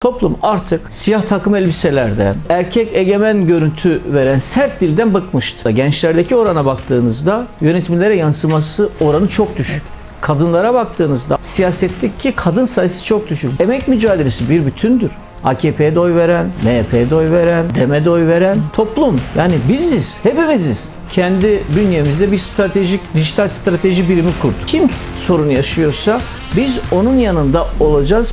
Toplum artık siyah takım elbiselerden, erkek egemen görüntü veren sert dilden bıkmıştı. Gençlerdeki orana baktığınızda yönetimlere yansıması oranı çok düşük. Kadınlara baktığınızda siyasetteki kadın sayısı çok düşük. Emek mücadelesi bir bütündür. AKP'ye de oy veren, MHP'ye de oy veren, DEM'e de oy veren toplum. Yani biziz, hepimiziz. Kendi bünyemizde bir stratejik, dijital strateji birimi kurduk. Kim sorun yaşıyorsa biz onun yanında olacağız.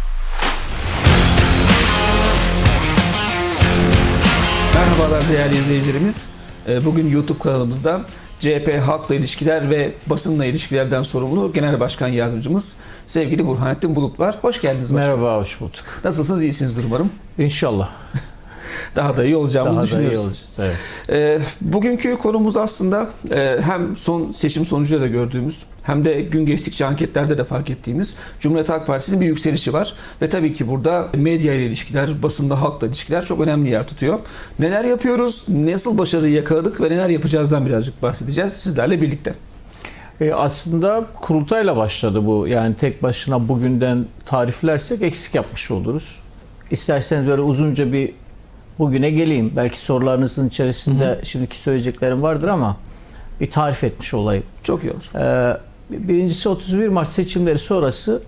Değerli izleyicilerimiz. Ee, Bugün YouTube kanalımızda CHP halkla ilişkiler ve basınla ilişkilerden sorumlu Genel Başkan Yardımcımız sevgili Burhanettin Bulut var. Hoş geldiniz başkanım. Merhaba, hoş bulduk. Nasılsınız? İyisinizdir umarım. İnşallah. Daha da iyi olacağımızı Daha da iyi düşünüyoruz. olacağız. Evet. Ee, bugünkü konumuz aslında e, hem son seçim sonucuyla da gördüğümüz hem de gün geçtikçe anketlerde de fark ettiğimiz Cumhuriyet Halk Partisi'nin bir yükselişi var. Ve tabii ki burada medya ile ilişkiler, basında halkla ilişkiler çok önemli yer tutuyor. Neler yapıyoruz, nasıl başarıyı yakaladık ve neler yapacağızdan birazcık bahsedeceğiz sizlerle birlikte. E, aslında kurultayla başladı bu. Yani tek başına bugünden tariflersek eksik yapmış oluruz. İsterseniz böyle uzunca bir bugüne geleyim. Belki sorularınızın içerisinde şimdiki söyleyeceklerim vardır ama bir tarif etmiş olayım. Çok iyi olur. Ee, birincisi 31 Mart seçimleri sonrası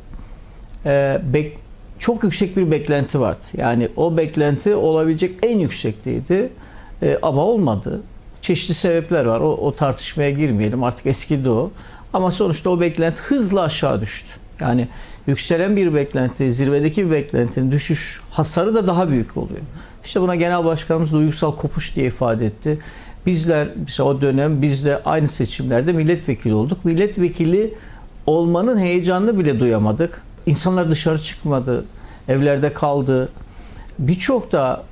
e, bek- çok yüksek bir beklenti vardı. Yani o beklenti olabilecek en yüksekteydi E, ama olmadı. Çeşitli sebepler var. O, o tartışmaya girmeyelim. Artık eskidi o. Ama sonuçta o beklenti hızla aşağı düştü. Yani yükselen bir beklenti, zirvedeki bir beklentinin düşüş hasarı da daha büyük oluyor. İşte buna genel başkanımız duygusal kopuş diye ifade etti. Bizler mesela o dönem biz de aynı seçimlerde milletvekili olduk. Milletvekili olmanın heyecanını bile duyamadık. İnsanlar dışarı çıkmadı, evlerde kaldı. Birçok da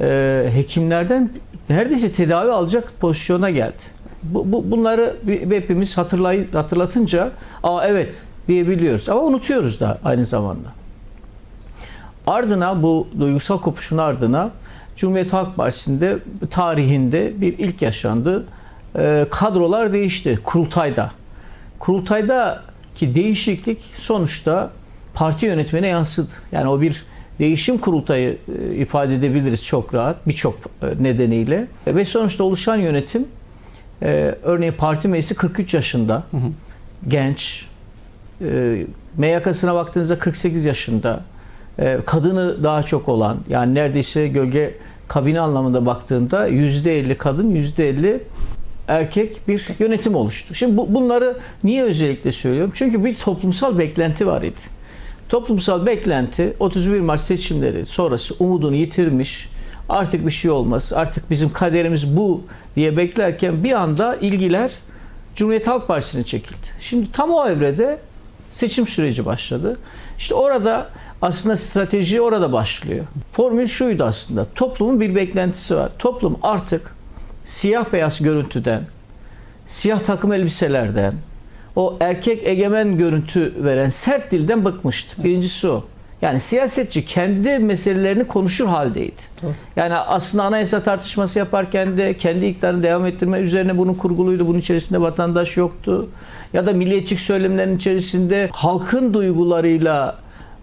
e, hekimlerden neredeyse tedavi alacak pozisyona geldi. Bu, bu, bunları hepimiz hatırlay, hatırlatınca aa evet diyebiliyoruz ama unutuyoruz da aynı zamanda. Ardına bu duygusal kopuşun ardına Cumhuriyet Halk Partisi'nde tarihinde bir ilk yaşandı. Ee, kadrolar değişti kurultayda. Kurultaydaki değişiklik sonuçta parti yönetimine yansıdı. Yani o bir değişim kurultayı e, ifade edebiliriz çok rahat birçok e, nedeniyle. Ve sonuçta oluşan yönetim e, örneğin parti meclisi 43 yaşında genç e, MYK'sına baktığınızda 48 yaşında e, kadını daha çok olan yani neredeyse gölge kabine anlamında baktığında %50 kadın %50 erkek bir yönetim oluştu. Şimdi bu, bunları niye özellikle söylüyorum? Çünkü bir toplumsal beklenti var idi. Toplumsal beklenti 31 Mart seçimleri sonrası umudunu yitirmiş. Artık bir şey olmaz. Artık bizim kaderimiz bu diye beklerken bir anda ilgiler Cumhuriyet Halk Partisi'ne çekildi. Şimdi tam o evrede seçim süreci başladı. İşte orada aslında strateji orada başlıyor. Formül şuydu aslında. Toplumun bir beklentisi var. Toplum artık siyah beyaz görüntüden, siyah takım elbiselerden, o erkek egemen görüntü veren sert dilden bıkmıştı. Birincisi o. Yani siyasetçi kendi meselelerini konuşur haldeydi. Yani aslında anayasa tartışması yaparken de kendi iktidarını devam ettirme üzerine bunun kurguluydu. Bunun içerisinde vatandaş yoktu. Ya da milliyetçilik söylemlerinin içerisinde halkın duygularıyla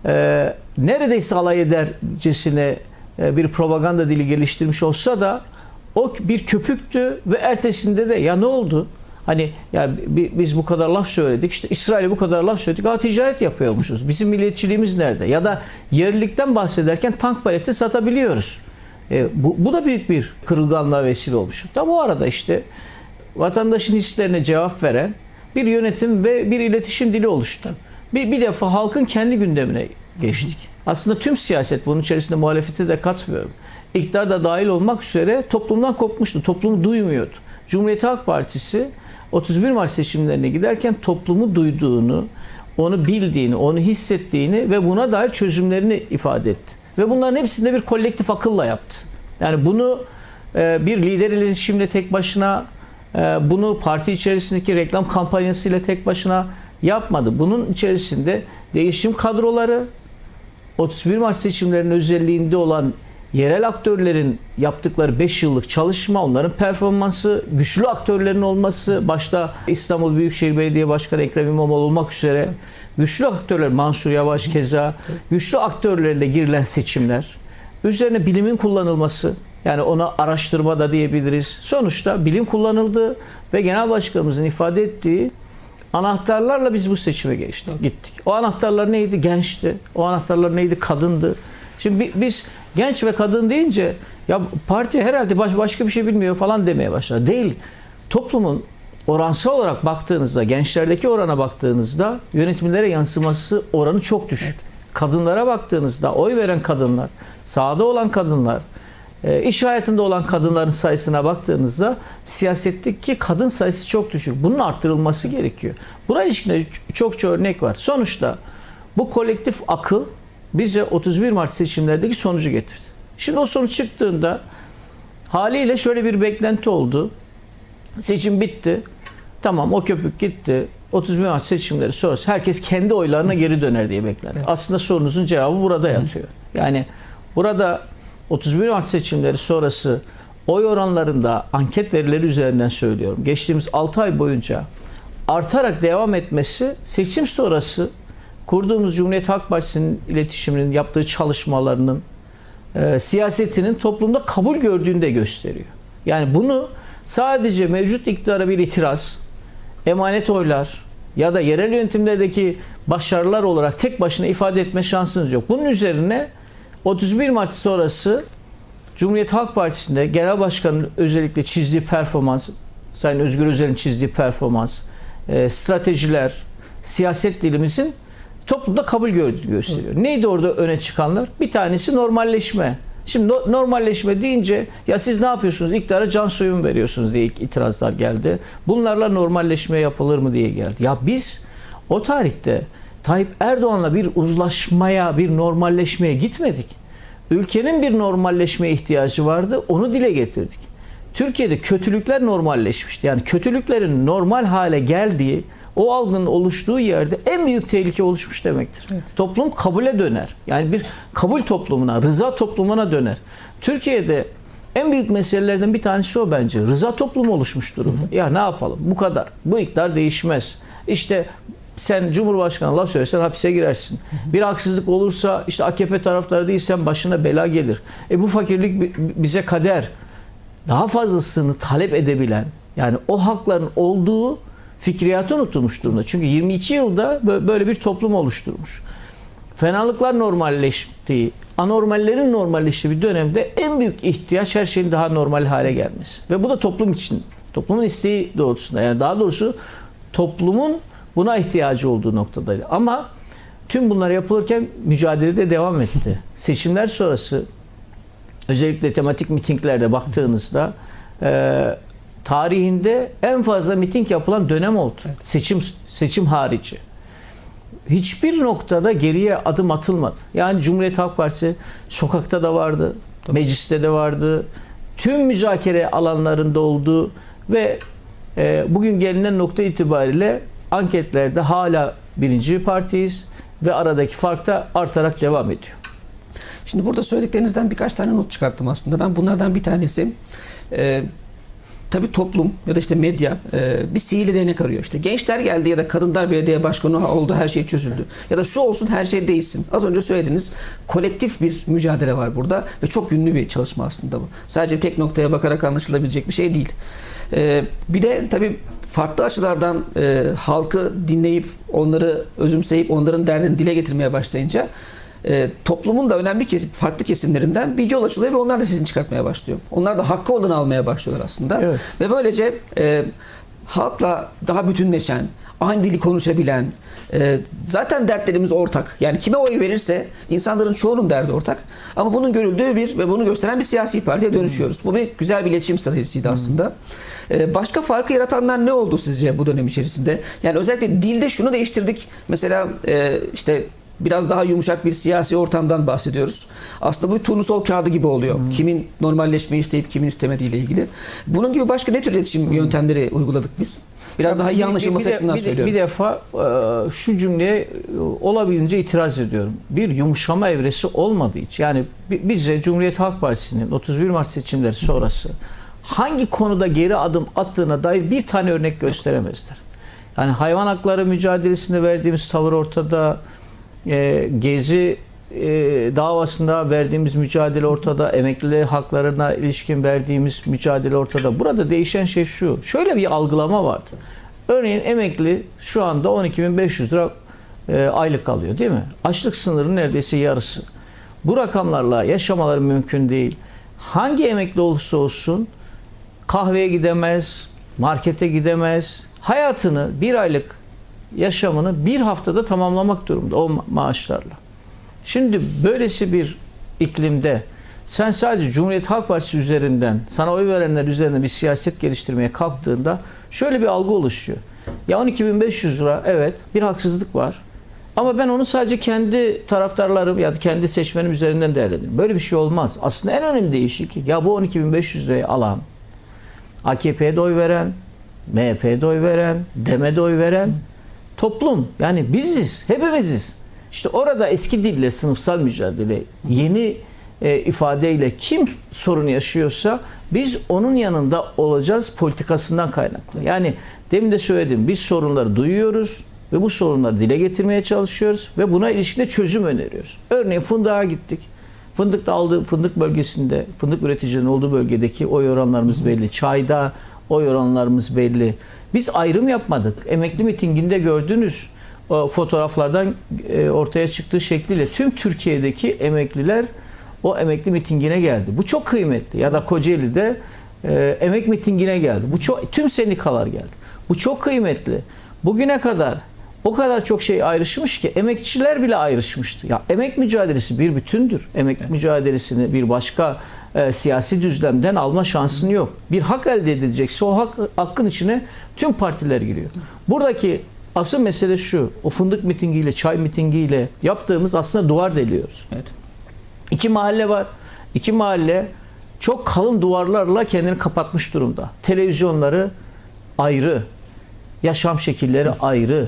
e, neredeyse alay edercesine e, bir propaganda dili geliştirmiş olsa da o bir köpüktü ve ertesinde de ya ne oldu? Hani ya bi- biz bu kadar laf söyledik işte İsrail'e bu kadar laf söyledik ha ticaret yapıyormuşuz. Bizim milliyetçiliğimiz nerede? Ya da yerlilikten bahsederken tank paleti satabiliyoruz. E, bu, bu da büyük bir kırılganlığa vesile olmuş. Tam o arada işte vatandaşın hislerine cevap veren bir yönetim ve bir iletişim dili oluştu. Bir, bir defa halkın kendi gündemine geçtik. Aslında tüm siyaset bunun içerisinde muhalefete de katmıyorum. İktidar da dahil olmak üzere toplumdan kopmuştu. Toplumu duymuyordu. Cumhuriyet Halk Partisi 31 Mart seçimlerine giderken toplumu duyduğunu, onu bildiğini, onu hissettiğini ve buna dair çözümlerini ifade etti. Ve bunların hepsini de bir kolektif akılla yaptı. Yani bunu e, bir lider iletişimle tek başına, e, bunu parti içerisindeki reklam kampanyasıyla tek başına yapmadı. Bunun içerisinde değişim kadroları, 31 Mart seçimlerinin özelliğinde olan yerel aktörlerin yaptıkları 5 yıllık çalışma, onların performansı, güçlü aktörlerin olması, başta İstanbul Büyükşehir Belediye Başkanı Ekrem İmamoğlu olmak üzere güçlü aktörler, Mansur Yavaş keza, güçlü aktörlerle girilen seçimler, üzerine bilimin kullanılması, yani ona araştırma da diyebiliriz. Sonuçta bilim kullanıldı ve Genel Başkanımızın ifade ettiği anahtarlarla biz bu seçime geçtik, gittik. O anahtarlar neydi? Gençti. O anahtarlar neydi? Kadındı. Şimdi bi- biz genç ve kadın deyince ya parti herhalde baş- başka bir şey bilmiyor falan demeye başladı. Değil. Toplumun oransal olarak baktığınızda, gençlerdeki orana baktığınızda yönetimlere yansıması oranı çok düşük. Kadınlara baktığınızda oy veren kadınlar, sahada olan kadınlar, iş hayatında olan kadınların sayısına baktığınızda siyasetteki kadın sayısı çok düşük. Bunun arttırılması gerekiyor. Buna ilişkin çokça örnek var. Sonuçta bu kolektif akıl bize 31 Mart seçimlerdeki sonucu getirdi. Şimdi o sonuç çıktığında haliyle şöyle bir beklenti oldu. Seçim bitti. Tamam o köpük gitti. 31 Mart seçimleri sonrası herkes kendi oylarına geri döner diye beklendi. Aslında sorunuzun cevabı burada yatıyor. Yani burada 31 Mart seçimleri sonrası oy oranlarında anket verileri üzerinden söylüyorum. Geçtiğimiz 6 ay boyunca artarak devam etmesi seçim sonrası kurduğumuz Cumhuriyet Halk Partisi'nin iletişiminin yaptığı çalışmalarının e, siyasetinin toplumda kabul gördüğünü de gösteriyor. Yani bunu sadece mevcut iktidara bir itiraz, emanet oylar ya da yerel yönetimlerdeki başarılar olarak tek başına ifade etme şansınız yok. Bunun üzerine 31 Mart sonrası Cumhuriyet Halk Partisi'nde Genel Başkan'ın özellikle çizdiği performans, Sayın Özgür Özel'in çizdiği performans, e, stratejiler, siyaset dilimizin toplumda kabul gördüğünü gösteriyor. Neydi orada öne çıkanlar? Bir tanesi normalleşme. Şimdi no- normalleşme deyince ya siz ne yapıyorsunuz? İktidara can suyu mu veriyorsunuz diye ilk itirazlar geldi. Bunlarla normalleşme yapılır mı diye geldi. Ya biz o tarihte Tayyip Erdoğan'la bir uzlaşmaya, bir normalleşmeye gitmedik. Ülkenin bir normalleşmeye ihtiyacı vardı. Onu dile getirdik. Türkiye'de kötülükler normalleşmişti. Yani kötülüklerin normal hale geldiği, o algının oluştuğu yerde en büyük tehlike oluşmuş demektir. Toplum kabule döner. Yani bir kabul toplumuna, rıza toplumuna döner. Türkiye'de en büyük meselelerden bir tanesi o bence. Rıza toplumu oluşmuş durumda. Ya ne yapalım? Bu kadar. Bu iktidar değişmez. İşte sen Cumhurbaşkanı laf söylersen hapise girersin. Bir haksızlık olursa işte AKP taraftarı değilsen başına bela gelir. E bu fakirlik bi- bize kader. Daha fazlasını talep edebilen yani o hakların olduğu fikriyatı unutulmuş durumda. Çünkü 22 yılda bö- böyle bir toplum oluşturmuş. Fenalıklar normalleştiği, anormallerin normalleştiği bir dönemde en büyük ihtiyaç her şeyin daha normal hale gelmesi. Ve bu da toplum için, toplumun isteği doğrultusunda. Yani daha doğrusu toplumun buna ihtiyacı olduğu noktadaydı. Ama tüm bunlar yapılırken mücadelede devam etti. Seçimler sonrası özellikle tematik mitinglerde baktığınızda e, tarihinde en fazla miting yapılan dönem oldu. Seçim seçim harici. Hiçbir noktada geriye adım atılmadı. Yani Cumhuriyet Halk Partisi sokakta da vardı, mecliste de vardı. Tüm müzakere alanlarında oldu ve e, bugün gelinen nokta itibariyle anketlerde hala birinci partiyiz ve aradaki fark da artarak devam ediyor. Şimdi burada söylediklerinizden birkaç tane not çıkarttım aslında. Ben bunlardan bir tanesi e, tabii toplum ya da işte medya e, bir sihirli değnek arıyor. İşte gençler geldi ya da kadınlar belediye başkanı oldu her şey çözüldü. Ya da şu olsun her şey değişsin. Az önce söylediğiniz kolektif bir mücadele var burada ve çok ünlü bir çalışma aslında bu. Sadece tek noktaya bakarak anlaşılabilecek bir şey değil. E, bir de tabii farklı açılardan e, halkı dinleyip onları özümseyip onların derdini dile getirmeye başlayınca e, toplumun da önemli kesim, farklı kesimlerinden bir yol açılıyor ve onlar da sesini çıkartmaya başlıyor. Onlar da hakkı olanı almaya başlıyorlar aslında. Evet. Ve böylece e, halkla daha bütünleşen, aynı dili konuşabilen, e, zaten dertlerimiz ortak. Yani kime oy verirse insanların çoğunun derdi ortak. Ama bunun görüldüğü bir ve bunu gösteren bir siyasi partiye dönüşüyoruz. Bu bir güzel bir iletişim stratejisiydi aslında. E, başka farkı yaratanlar ne oldu sizce bu dönem içerisinde? Yani özellikle dilde şunu değiştirdik. Mesela e, işte biraz daha yumuşak bir siyasi ortamdan bahsediyoruz. Aslında bu turnusol kağıdı gibi oluyor. Kimin normalleşmeyi isteyip kimin istemediği ile ilgili. Bunun gibi başka ne tür iletişim yöntemleri uyguladık biz? Biraz daha iyi anlaşılması bir açısından bir söylüyorum. Bir defa e, şu cümleye e, olabildiğince itiraz ediyorum. Bir yumuşama evresi olmadığı için. Yani bi- bize Cumhuriyet Halk Partisi'nin 31 Mart seçimleri sonrası hangi konuda geri adım attığına dair bir tane örnek gösteremezler. Yani hayvan hakları mücadelesinde verdiğimiz tavır ortada. E, Gezi e, davasında verdiğimiz mücadele ortada. Emekliler haklarına ilişkin verdiğimiz mücadele ortada. Burada değişen şey şu. Şöyle bir algılama vardı. Örneğin emekli şu anda 12.500 lira e, aylık alıyor değil mi? Açlık sınırının neredeyse yarısı. Bu rakamlarla yaşamaları mümkün değil. Hangi emekli olursa olsun kahveye gidemez, markete gidemez. Hayatını bir aylık yaşamını bir haftada tamamlamak durumda o ma- maaşlarla. Şimdi böylesi bir iklimde sen sadece Cumhuriyet Halk Partisi üzerinden, sana oy verenler üzerinden bir siyaset geliştirmeye kalktığında şöyle bir algı oluşuyor. Ya 12.500 lira evet bir haksızlık var. Ama ben onu sadece kendi taraftarlarım ya da kendi seçmenim üzerinden değerlendiriyorum. Böyle bir şey olmaz. Aslında en önemli değişik ya bu 12.500 lirayı alan, AKP'ye de oy veren, MHP'ye de oy veren, DEM'e de oy veren toplum. Yani biziz, hepimiziz. İşte orada eski dille sınıfsal mücadele, yeni e, ifadeyle kim sorun yaşıyorsa biz onun yanında olacağız politikasından kaynaklı. Yani demin de söyledim biz sorunları duyuyoruz ve bu sorunları dile getirmeye çalışıyoruz ve buna ilişkin de çözüm öneriyoruz. Örneğin Fındık'a gittik. Fındık'ta aldığı fındık bölgesinde, fındık üreticilerinin olduğu bölgedeki oy oranlarımız belli. Çayda oy oranlarımız belli. Biz ayrım yapmadık. Emekli mitinginde gördüğünüz o fotoğraflardan e, ortaya çıktığı şekliyle tüm Türkiye'deki emekliler o emekli mitingine geldi. Bu çok kıymetli. Ya da Kocaeli'de e, emek mitingine geldi. Bu çok tüm sendikalar geldi. Bu çok kıymetli. Bugüne kadar o kadar çok şey ayrışmış ki emekçiler bile ayrışmıştı. Ya emek mücadelesi bir bütündür. Emek mücadelesini bir başka e, siyasi düzlemden alma şansın yok. Bir hak elde edilecekse o hak, hakkın içine tüm partiler giriyor. Buradaki asıl mesele şu. O fındık mitingiyle, çay mitingiyle yaptığımız aslında duvar deliyoruz. Evet. İki mahalle var. İki mahalle çok kalın duvarlarla kendini kapatmış durumda. Televizyonları ayrı. Yaşam şekilleri ayrı.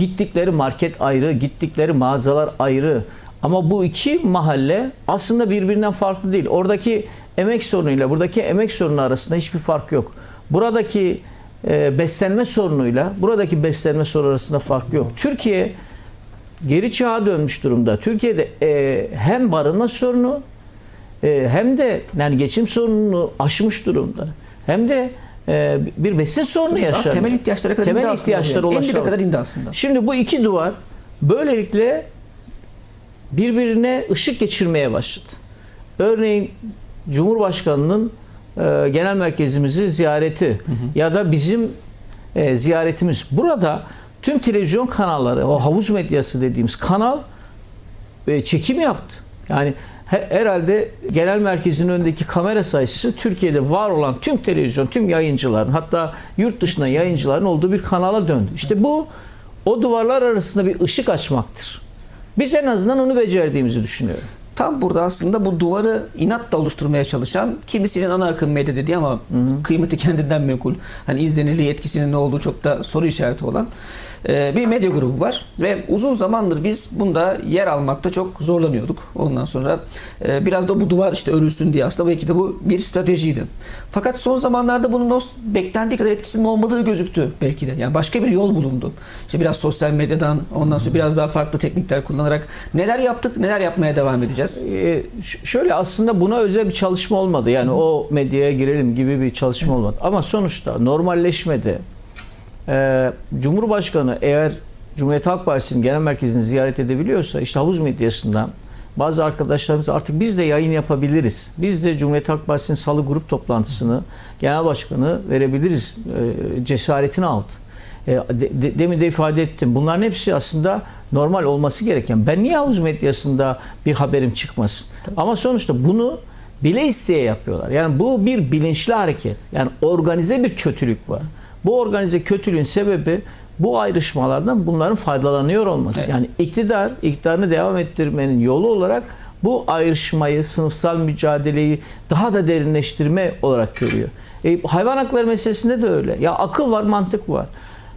Gittikleri market ayrı, gittikleri mağazalar ayrı. Ama bu iki mahalle aslında birbirinden farklı değil. Oradaki emek sorunuyla buradaki emek sorunu arasında hiçbir fark yok. Buradaki e, beslenme sorunuyla buradaki beslenme sorunu arasında fark yok. Türkiye geri çağa dönmüş durumda. Türkiye'de e, hem barınma sorunu e, hem de yani geçim sorununu aşmış durumda. Hem de e, bir besin sorunu yaşanıyor. Temel ihtiyaçlara kadar Temel indi ihtiyaçlara ulaşamaz. kadar indi aslında. Şimdi bu iki duvar böylelikle birbirine ışık geçirmeye başladı. Örneğin Cumhurbaşkanı'nın e, genel merkezimizi ziyareti ya da bizim e, ziyaretimiz. Burada tüm televizyon kanalları, o havuz medyası dediğimiz kanal e, çekim yaptı. Yani herhalde genel merkezin önündeki kamera sayısı Türkiye'de var olan tüm televizyon, tüm yayıncıların hatta yurt dışında yayıncıların olduğu bir kanala döndü. İşte bu o duvarlar arasında bir ışık açmaktır. Biz en azından onu becerdiğimizi düşünüyorum. Tam burada aslında bu duvarı inatla oluşturmaya çalışan kimisinin ana akım medya dediği ama kıymeti kendinden menkul. Hani izlenirliği etkisinin ne olduğu çok da soru işareti olan bir medya grubu var. Ve uzun zamandır biz bunda yer almakta çok zorlanıyorduk. Ondan sonra e, biraz da bu duvar işte örülsün diye aslında belki de bu bir stratejiydi. Fakat son zamanlarda bunun o beklendiği kadar etkisinin olmadığı gözüktü belki de. Yani başka bir yol bulundu. İşte biraz sosyal medyadan ondan sonra biraz daha farklı teknikler kullanarak neler yaptık, neler yapmaya devam edeceğiz. Ee, şöyle aslında buna özel bir çalışma olmadı. Yani o medyaya girelim gibi bir çalışma olmadı. Ama sonuçta normalleşmede e, Cumhurbaşkanı eğer Cumhuriyet Halk Partisi'nin genel merkezini ziyaret edebiliyorsa işte havuz medyasından bazı arkadaşlarımız artık biz de yayın yapabiliriz. Biz de Cumhuriyet Halk Partisi'nin salı grup toplantısını genel başkanı verebiliriz e, cesaretini aldı. E, de- de- demin de ifade ettim. Bunların hepsi aslında normal olması gereken. Ben niye havuz medyasında bir haberim çıkmasın? Ama sonuçta bunu bile isteye yapıyorlar. Yani bu bir bilinçli hareket. Yani organize bir kötülük var. Bu organize kötülüğün sebebi bu ayrışmalardan bunların faydalanıyor olması. Evet. Yani iktidar, iktidarını devam ettirmenin yolu olarak bu ayrışmayı, sınıfsal mücadeleyi daha da derinleştirme olarak görüyor. E, hayvan hakları meselesinde de öyle. Ya akıl var, mantık var.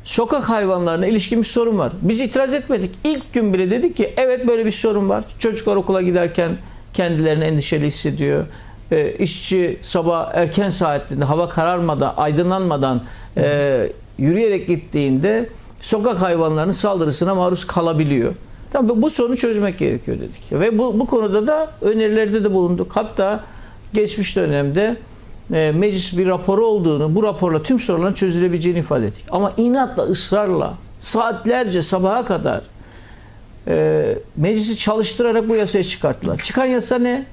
Sokak hayvanlarına ilişkin bir sorun var. Biz itiraz etmedik. İlk gün bile dedik ki evet böyle bir sorun var. Çocuklar okula giderken kendilerini endişeli hissediyor. E, işçi sabah erken saatlerinde hava kararmadan, aydınlanmadan e, yürüyerek gittiğinde sokak hayvanlarının saldırısına maruz kalabiliyor. Tamam bu sorunu çözmek gerekiyor dedik. Ve bu, bu konuda da önerilerde de bulunduk. Hatta geçmiş dönemde e, meclis bir raporu olduğunu, bu raporla tüm sorunların çözülebileceğini ifade ettik. Ama inatla, ısrarla, saatlerce sabaha kadar e, meclisi çalıştırarak bu yasayı çıkarttılar. Çıkan yasa ne?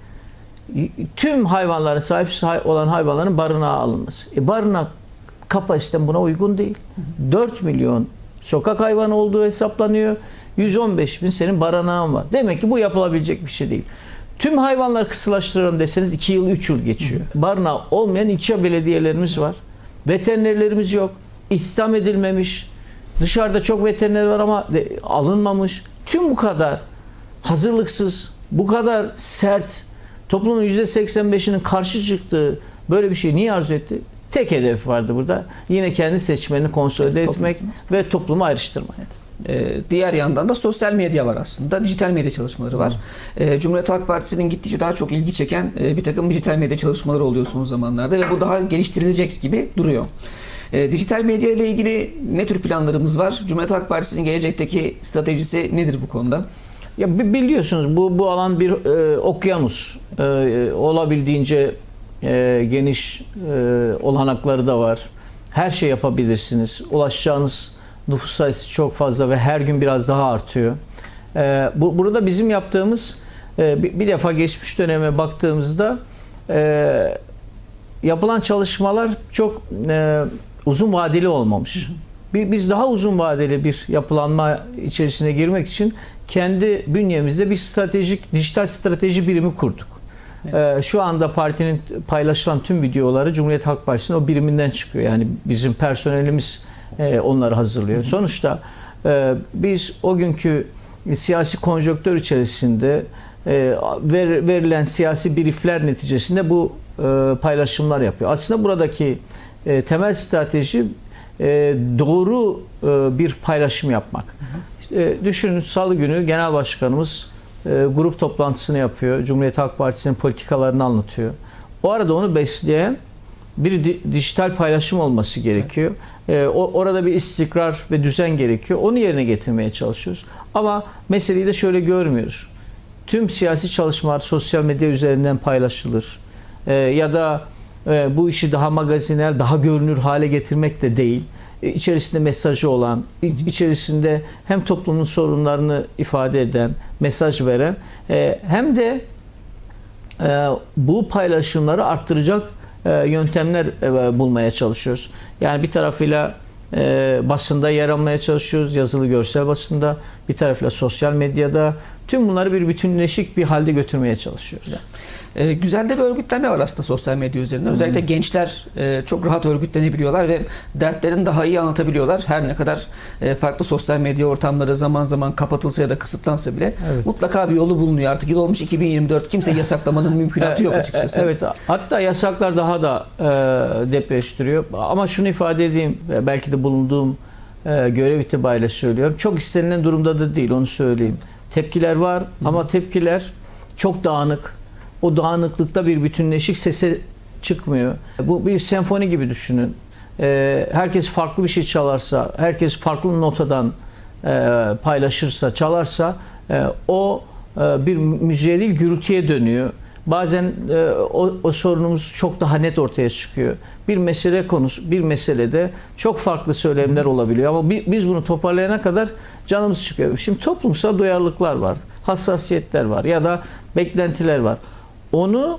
Tüm hayvanların sahipsiz olan hayvanların barınağa alınması. E, barınak kapasitem buna uygun değil. 4 milyon sokak hayvanı olduğu hesaplanıyor. 115 bin senin barınağın var. Demek ki bu yapılabilecek bir şey değil. Tüm hayvanlar kısılaştıralım deseniz 2 yıl 3 yıl geçiyor. Barınağı olmayan ilçe belediyelerimiz var. Veterinerlerimiz yok. İstihdam edilmemiş. Dışarıda çok veteriner var ama alınmamış. Tüm bu kadar hazırlıksız, bu kadar sert, toplumun %85'inin karşı çıktığı böyle bir şey niye arzu etti? Tek hedef vardı burada. Yine kendi seçmenini konsolide Toplum etmek ve toplumu ayrıştırmak. Ee, diğer yandan da sosyal medya var aslında. Dijital medya çalışmaları var. Ee, Cumhuriyet Halk Partisi'nin gittikçe daha çok ilgi çeken e, bir takım dijital medya çalışmaları oluyor son zamanlarda ve bu daha geliştirilecek gibi duruyor. Ee, dijital medya ile ilgili ne tür planlarımız var? Cumhuriyet Halk Partisi'nin gelecekteki stratejisi nedir bu konuda? Ya bi- biliyorsunuz bu bu alan bir e, okyanus. E, e, olabildiğince e, geniş e, olanakları da var. Her şey yapabilirsiniz. Ulaşacağınız nüfus sayısı çok fazla ve her gün biraz daha artıyor. E, bu, burada bizim yaptığımız e, bir, bir defa geçmiş döneme baktığımızda e, yapılan çalışmalar çok e, uzun vadeli olmamış. Bi- Biz daha uzun vadeli bir yapılanma içerisine girmek için kendi bünyemizde bir stratejik dijital strateji birimi kurduk. E, şu anda partinin paylaşılan tüm videoları Cumhuriyet Halk Partisi'nin o biriminden çıkıyor. Yani bizim personelimiz e, onları hazırlıyor. Sonuçta e, biz o günkü siyasi konjonktür içerisinde e, ver- verilen siyasi briefler neticesinde bu paylaşımlar yapıyor. Aslında buradaki temel strateji doğru bir paylaşım yapmak. İşte, düşünün Salı günü Genel Başkanımız e, grup toplantısını yapıyor. Cumhuriyet Halk Partisi'nin politikalarını anlatıyor. O arada onu besleyen bir di- dijital paylaşım olması gerekiyor. E, orada bir istikrar ve düzen gerekiyor. Onu yerine getirmeye çalışıyoruz. Ama meseleyi de şöyle görmüyoruz. Tüm siyasi çalışmalar sosyal medya üzerinden paylaşılır. E, ya da bu işi daha magazinel, daha görünür hale getirmek de değil. İçerisinde mesajı olan, içerisinde hem toplumun sorunlarını ifade eden, mesaj veren e, hem de e, bu paylaşımları arttıracak e, yöntemler bulmaya çalışıyoruz. Yani bir tarafıyla basında yer almaya çalışıyoruz, yazılı görsel basında, bir tarafıyla sosyal medyada. Tüm bunları bir bütünleşik bir halde götürmeye çalışıyoruz. Ee, güzel de bir örgütlenme var aslında sosyal medya üzerinden. Özellikle gençler e, çok rahat örgütlenebiliyorlar ve dertlerini daha iyi anlatabiliyorlar. Her ne kadar e, farklı sosyal medya ortamları zaman zaman kapatılsa ya da kısıtlansa bile Evet. mutlaka bir yolu bulunuyor. Artık yıl olmuş 2024 kimse yasaklamanın mümkünatı yok E, e, açıkçası. Evet. Hatta yasaklar daha da e, depreştiriyor. Ama şunu ifade edeyim. e, Belki de bulunduğum e, görev itibariyle söylüyorum. Çok istenilen durumda da değil. Onu söyleyeyim. Tepkiler var ama tepkiler çok dağınık. O dağınıklıkta bir bütünleşik sese çıkmıyor. Bu bir senfoni gibi düşünün. E, herkes farklı bir şey çalarsa, herkes farklı notadan e, paylaşırsa, çalarsa e, o e, bir müziğe değil gürültüye dönüyor. Bazen e, o, o sorunumuz çok daha net ortaya çıkıyor. Bir mesele konusu, bir meselede çok farklı söylemler olabiliyor ama bi- biz bunu toparlayana kadar canımız çıkıyor. Şimdi toplumsal duyarlılıklar var, hassasiyetler var ya da beklentiler var. Onu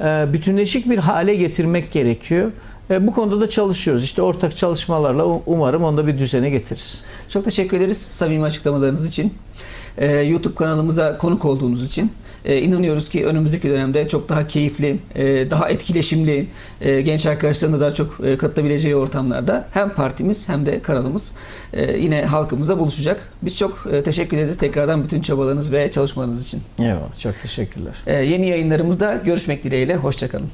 e, bütünleşik bir hale getirmek gerekiyor. E, bu konuda da çalışıyoruz. İşte ortak çalışmalarla umarım onu da bir düzene getiririz. Çok teşekkür ederiz samimi açıklamalarınız için. Ee, YouTube kanalımıza konuk olduğunuz için. E, inanıyoruz ki önümüzdeki dönemde çok daha keyifli, e, daha etkileşimli, e, genç arkadaşların da daha çok e, katılabileceği ortamlarda hem partimiz hem de kanalımız e, yine halkımıza buluşacak. Biz çok e, teşekkür ederiz tekrardan bütün çabalarınız ve çalışmalarınız için. Eyvallah. Çok teşekkürler. E, yeni yayınlarımızda görüşmek dileğiyle. Hoşçakalın.